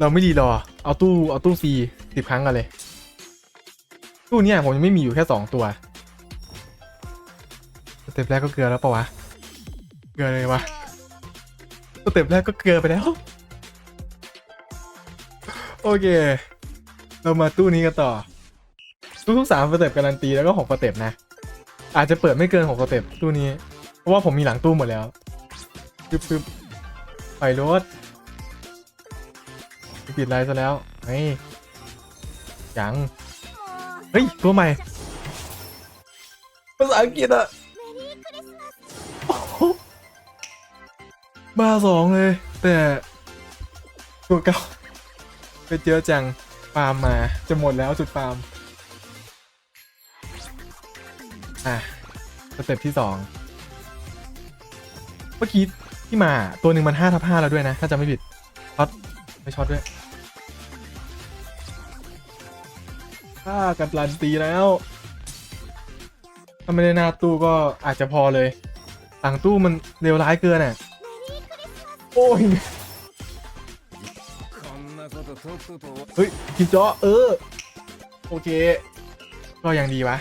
เราไม่รีรอ เอาตู้เอาตู้ซีสิบครั้งกันเลย ตู้เนี่ยผมยังไม่มีอยู่แค่สองตัวสเต็ปแรกก็เกลือแล้วปะวะ เกลือเลยวะสเต็ปแรกก็เกลือไปแล้ว โอเค เรามาตู้นี้กันต่อตู้ทุกสามสเต็ปการันตีแล้วก็หกสเต็ปนะ อาจจะเปิดไม่เกินหกสเต็ปตู้นี้ เพราะว่าผมมีหลังตู้หมดแล้วปึ๊บปึ๊บไปรถ ปิดไลน์ซะแล้วเฮ้ยยัง เฮ้ย ตัวใหม่ ภาษาอังกฤษอะโอ้โหมาสองเลย แต่ตัวเก่าไปเจอจังฟาร์มมา จะหมดแล้วจุดฟาร์มอะสเต็ปที่สองเมื่อกี้ที่มาตัวหนึ่งมันห้าทับห้าแล้วด้วยนะ ถ้าจำไม่ผิดช็อตไม่ช็อตด้วย ถ้ากันลันตีแล้วถ้าไม่ได้หน้าตู้ก็อาจจะพอเลย หลังตู้มันเร็วร้ายเกินอะโอ้ยเฮ้ยกินจอเออ โอเค ก็ยังดีวะ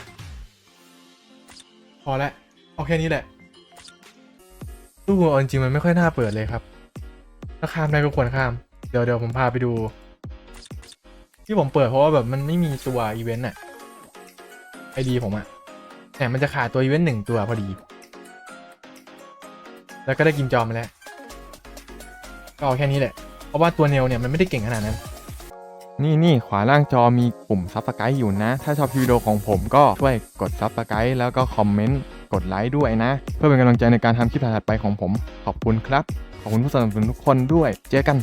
พอแล้วโอเคนี้แหละ ตู้จริงมันไม่ค่อยน่าเปิดเลยครับ ถ้าข้ามได้ก็ควรข้าม เดี๋ยวเดี๋ยวผมพาไปดู ที่ผมเปิดเพราะว่าแบบมันไม่มีตัวอีเวนต์อะไอดีผมอะแต่มันจะขาดตัวอีเวนต์หนึ่งตัวพอดี แล้วก็ได้กินจอมาแล้ว ก็เอาแค่นี้แหละ เพราะว่าตัวเนลเนี่ยมันไม่ได้เก่งขนาดนั้น นี่นี่ขวาล่างจอมีปุ่มซับสไครต์อยู่นะ ถ้าชอบวิดีโอของผมก็ช่วยกดซับสไครต์แล้วก็คอมเมนต์ กดไลค์ด้วยนะ เพื่อเป็นกำลังใจในการทำคลิปถัดๆไปของผม ขอบคุณครับ ขอบคุณผู้สนับสนุนทุกคนด้วย เจอกัน